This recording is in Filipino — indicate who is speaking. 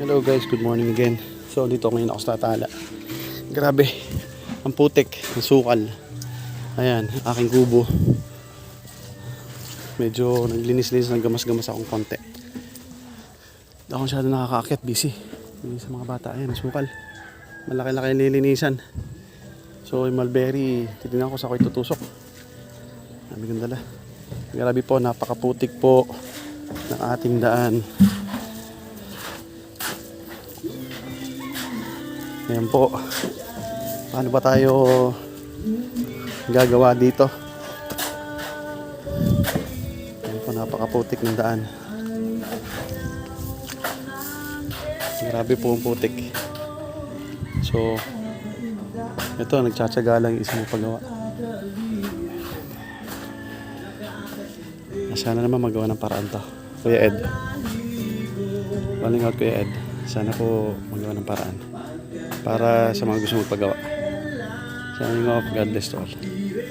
Speaker 1: Hello guys, good morning again. So dito ngayon ako sa Tatala. Grabe, ang putik, ang sukal. Ayan, aking kubo. Medyo naglinis-linis, naggamas-gamas akong konti. Hindi ako masyado nakakaakyat, busy. Busy sa mga bata, ayan, sukal. Malaki-laki yung lilinisan. So yung mulberry, titignan ko sa ako itutusok. Kong dala. Grabe po, napakaputik po ng ating daan. Ayan po. Paano ba tayo gagawa dito? Ayan po, napakaputik ng daan. Grabe po ang putik. So, ito, nagtsatsaga lang yung isang paggawa. Sana naman magawa ng paraan to. Kuya Ed. Calling out Kuya Ed. Sana po magawa ng paraan para sa mga gusto magpagawa. Signing off, God bless to all.